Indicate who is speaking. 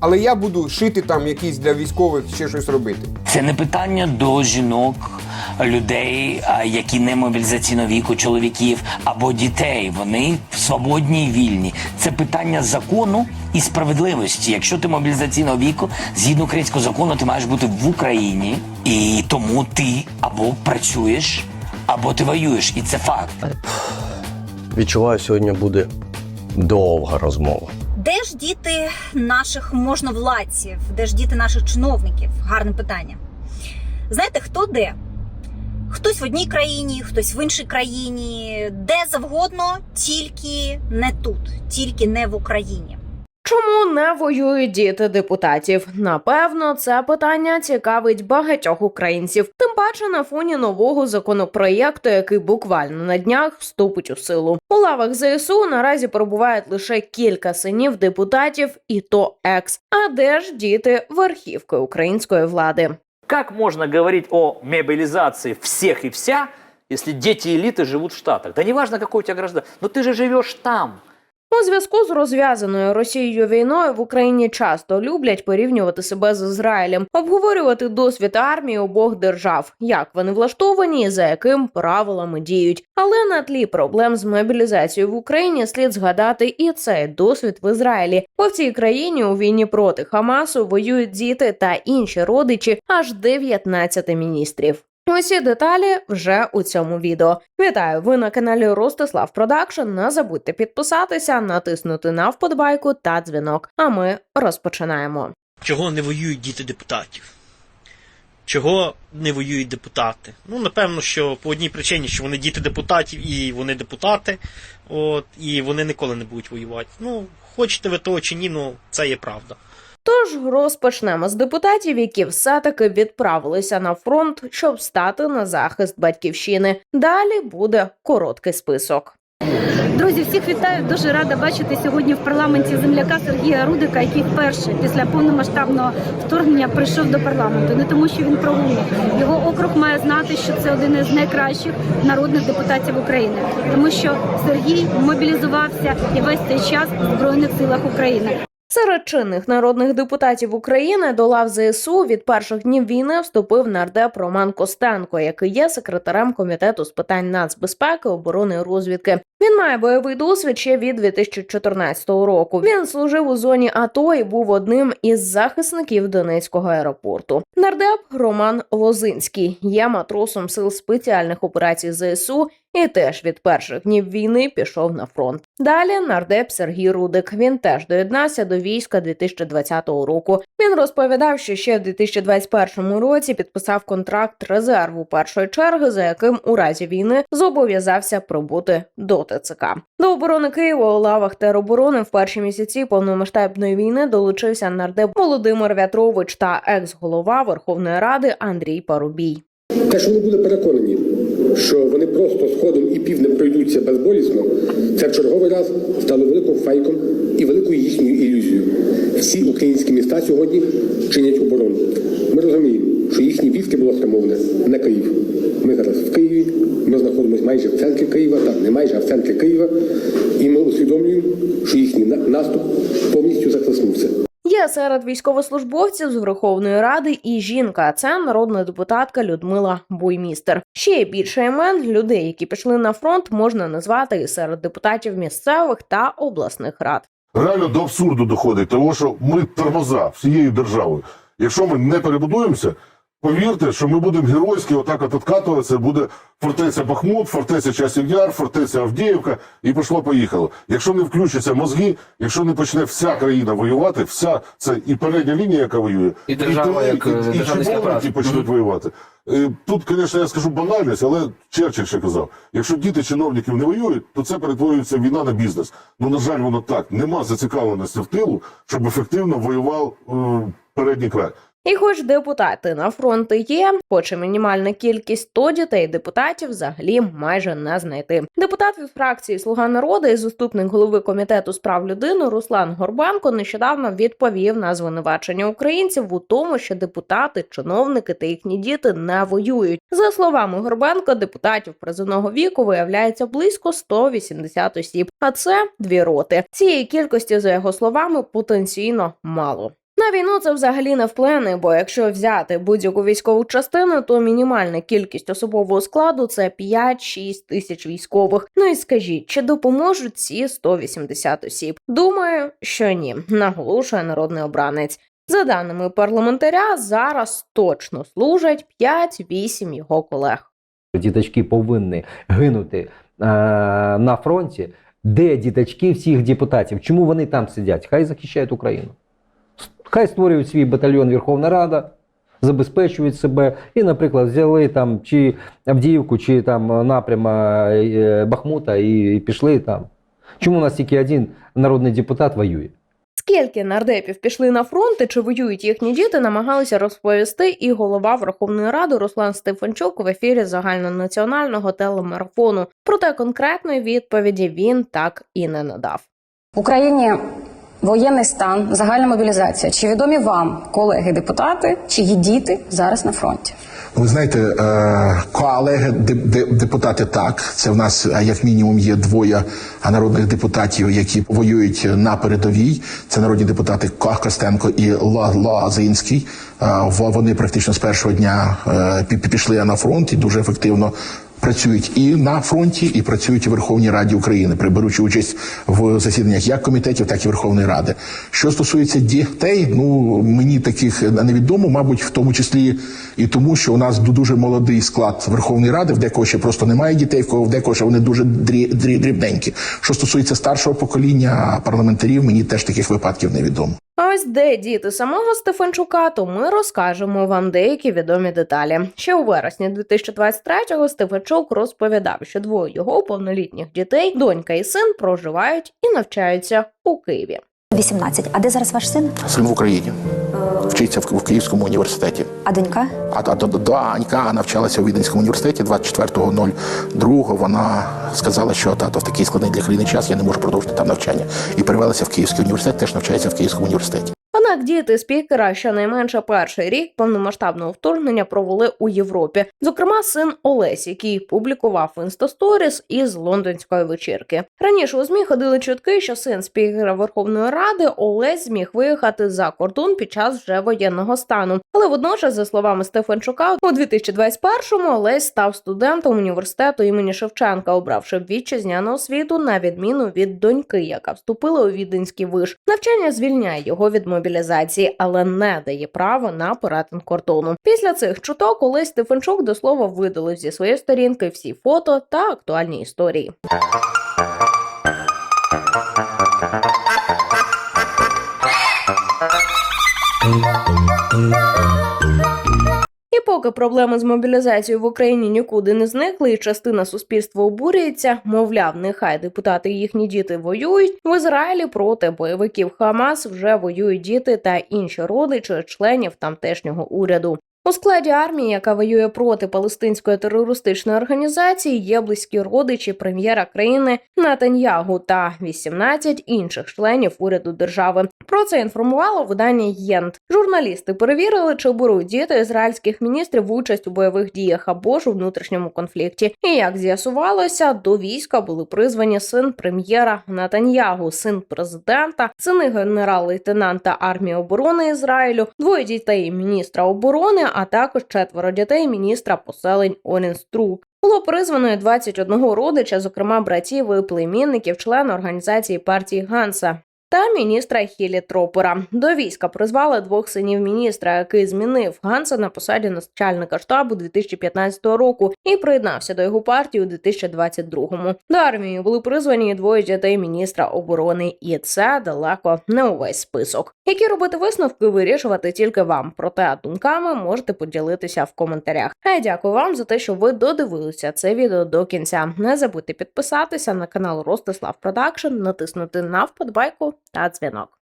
Speaker 1: Але я буду шити там якісь для військових ще щось робити.
Speaker 2: Це не питання до жінок, людей, які не мобілізаційного віку, чоловіків або дітей. Вони свободні і вільні. Це питання закону і справедливості. Якщо ти мобілізаційного віку, згідно українського закону, ти маєш бути в Україні, і тому ти або працюєш, або ти воюєш, і це факт.
Speaker 3: Відчуваю, сьогодні буде довга розмова.
Speaker 4: Де ж діти наших можновладців? Де ж діти наших чиновників? Гарне питання. Знаєте, хто де? Хтось в одній країні, хтось в іншій країні, де завгодно, тільки не тут, тільки не в Україні.
Speaker 5: Чому не воюють діти депутатів? Напевно, це питання цікавить багатьох українців, тим паче на фоні нового законопроєкту, який буквально на днях вступить у силу. У лавах ЗСУ наразі перебувають лише кілька синів депутатів, і то екс. А де ж діти верхівки української влади?
Speaker 6: Как можно говорить о мобилизации всех и вся, если дети элиты живут в Штатах? Да неважно, какой у тебя гражданство, но ты же живешь там.
Speaker 5: У зв'язку з розв'язаною Росією війною в Україні часто люблять порівнювати себе з Ізраїлем, обговорювати досвід армії обох держав, як вони влаштовані і за яким правилами діють. Але на тлі проблем з мобілізацією в Україні слід згадати і цей досвід в Ізраїлі. Бо в цій країні у війні проти Хамасу воюють діти та інші родичі аж 19 міністрів. Усі деталі вже у цьому відео. Вітаю! Ви на каналі Ростислав Продакшн. Не забудьте підписатися, натиснути на вподобайку та дзвінок. А ми розпочинаємо.
Speaker 7: Чого не воюють діти депутатів? Чого не воюють депутати? Ну, напевно, що по одній причині, що вони діти депутатів і вони депутати, от, і вони ніколи не будуть воювати. Ну, хочете ви того чи ні, ну це є правда.
Speaker 5: Тож розпочнемо з депутатів, які все-таки відправилися на фронт, щоб стати на захист батьківщини. Далі буде короткий список.
Speaker 8: Друзі, всіх вітаю. Дуже рада бачити сьогодні в парламенті земляка Сергія Рудика, який вперше після повномасштабного вторгнення прийшов до парламенту. Не тому, що він прогулив. Його округ має знати, що це один із найкращих народних депутатів України, тому що Сергій мобілізувався і весь цей час в збройних силах України.
Speaker 5: Серед чинних народних депутатів України до лав ЗСУ від перших днів війни вступив нардеп Роман Костенко, який є секретарем комітету з питань нацбезпеки, оборони і розвідки. Він має бойовий досвід ще від 2014 року. Він служив у зоні АТО і був одним із захисників Донецького аеропорту. Нардеп Роман Лозинський є матросом сил спеціальних операцій ЗСУ і теж від перших днів війни пішов на фронт. Далі нардеп Сергій Рудик. Він теж доєднався до війська 2020 року. Він розповідав, що ще в 2021 році підписав контракт резерву першої черги, за яким у разі війни зобов'язався прибути до ТЦК. До оборони Києва у лавах тероборони в перші місяці повномасштабної війни долучився нардеп Володимир В'ятрович та екс-голова Верховної Ради Андрій Парубій.
Speaker 9: Те, що вони були переконані, що вони просто сходом і півднем пройдуться безболісно, це в черговий раз стало великим фейком і великою їхньою ілюзією. Всі українські міста сьогодні чинять оборону. Ми розуміємо, що їхнє військо було спрямоване на Київ. Ми зараз в Києві, ми знаходимося майже в центрі Києва, так не майже, а в центрі Києва, і ми усвідомлюємо, що їхній наступ повністю захлеснувся.
Speaker 5: Є серед військовослужбовців з Верховної Ради і жінка. Це народна депутатка Людмила Буймістер. Ще більше імен людей, які пішли на фронт, можна назвати і серед депутатів місцевих та обласних рад.
Speaker 10: реально до абсурду доходить, тому що ми тормоза всією державою. Якщо ми не перебудуємося, повірте, що ми будемо геройськи отак от откатуватися, буде фортеця Бахмут, фортеця Часів Яр, фортеця Авдіївка, і пішло поїхало. Якщо не включаться мозги, якщо не почне вся країна воювати, вся це і передня лінія, яка воює,
Speaker 11: І держава,
Speaker 10: тили,
Speaker 11: як, е,
Speaker 10: і, і чиновники почнуть воювати. Е, Тут, звісно, я скажу банальність, але Черчилль ще казав: якщо діти чиновників не воюють, то це перетворюється війна на бізнес. Ну на жаль, воно так. Нема зацікавленості в тилу, щоб ефективно воював е, передній край.
Speaker 5: І хоч депутати на фронти є, хоч і мінімальна кількість, то дітей депутатів взагалі майже не знайти. Депутат від фракції Слуга народу і заступник голови комітету з прав людини Руслан Горбенко нещодавно відповів на звинувачення українців у тому, що депутати, чиновники та їхні діти не воюють. За словами Горбенко, депутатів призовного віку виявляється близько 180 осіб, а це дві роти. Цієї кількості, за його словами, потенційно мало. Війну це взагалі не вплине, бо якщо взяти будь-яку військову частину, то мінімальна кількість особового складу це 5-6 тисяч військових. Ну і скажіть, чи допоможуть ці 180 осіб? Думаю, що ні, наголошує народний обранець. За даними парламентаря, зараз точно служать 5-8 його колег.
Speaker 11: Діточки повинні гинути е, на фронті. Де діточки всіх депутатів? Чому вони там сидять? Хай захищають Україну. Хай створюють свій батальйон Верховна Рада, забезпечують себе і, наприклад, взяли там чи Авдіївку, чи там напряма е, Бахмута і, і пішли там. Чому у нас тільки один народний депутат воює?
Speaker 5: Скільки нардепів пішли на фронт і чи воюють їхні діти, намагалися розповісти і голова Верховної Ради Руслан Стефанчук в ефірі загальнонаціонального телемарафону. Проте конкретної відповіді він так і не надав.
Speaker 12: Україні воєнний стан, загальна мобілізація. Чи відомі вам колеги депутати, чиї діти зараз на фронті?
Speaker 13: Ви знаєте, е, колеги деп- деп- депутати так. Це в нас е, як мінімум є двоє народних депутатів, які воюють на передовій. Це народні депутати Костенко і Ла- Лазинський. Е, Вони практично з першого дня е, пішли на фронт і дуже ефективно. Працюють і на фронті, і працюють у Верховній Раді України, приберучи участь в засіданнях як комітетів, так і Верховної Ради. Що стосується дітей, ну мені таких невідомо, мабуть, в тому числі і тому, що у нас дуже молодий склад Верховної Ради, в декого ще просто немає дітей, в кого в декого ще вони дуже дрі, дрі, дрібненькі. Що стосується старшого покоління парламентарів, мені теж таких випадків невідомо.
Speaker 5: Ось де діти самого Стефанчука, то ми розкажемо вам деякі відомі деталі. Ще у вересні 2023-го Стефанчук розповідав, що двоє його повнолітніх дітей, донька і син, проживають і навчаються у Києві.
Speaker 12: 18. А де зараз ваш син?
Speaker 13: Син в Україні вчиться в, Київському університеті.
Speaker 12: А донька?
Speaker 13: А та донька навчалася у Віденському університеті 24.02. Вона сказала, що тато в такий складний для країни час я не можу продовжити там навчання. І перевелася в Київський університет, теж навчається в Київському університеті.
Speaker 5: Однак діти спікера щонайменше перший рік повномасштабного вторгнення провели у Європі. Зокрема, син Олесь, який публікував інстасторіс із лондонської вечірки. Раніше у змі ходили чутки, що син спікера Верховної Ради Олесь зміг виїхати за кордон під час вже воєнного стану. Але водночас, за словами Стефанчука, у 2021-му Олесь став студентом університету імені Шевченка, обравши вітчизняну освіту на відміну від доньки, яка вступила у віденський виш. Навчання звільняє його від мобілізації, але не дає права на перетин кордону. Після цих чуток Олесь Стефанчук до слова видалив зі своєї сторінки всі фото та актуальні історії. І поки проблеми з мобілізацією в Україні нікуди не зникли, і частина суспільства обурюється, мовляв, нехай депутати і їхні діти воюють. В Ізраїлі проти бойовиків Хамас вже воюють діти та інші родичі членів тамтешнього уряду. У складі армії, яка воює проти палестинської терористичної організації, є близькі родичі прем'єра країни Натаньягу та 18 інших членів уряду держави. Про це інформувало видання ЄНТ. Журналісти перевірили, чи беруть діти ізраїльських міністрів участь у бойових діях або ж у внутрішньому конфлікті. І як з'ясувалося, до війська були призвані син прем'єра Натаньягу, син президента, сини генерал-лейтенанта армії оборони Ізраїлю, двоє дітей міністра оборони, а також четверо дітей міністра поселень Орінструк. Було призвано і 21 родича, зокрема братів і племінників, члена організації партії Ганса. Та міністра Хілі Тропера до війська призвали двох синів міністра, який змінив Ганса на посаді начальника штабу 2015 року і приєднався до його партії у 2022-му. До армії були призвані двоє дітей міністра оборони, і це далеко не увесь список. Які робити висновки, вирішувати тільки вам. Проте думками можете поділитися в коментарях. А я дякую вам за те, що ви додивилися це відео до кінця. Не забудьте підписатися на канал Ростислав Продакшн, натиснути на вподобайку та дзвінок.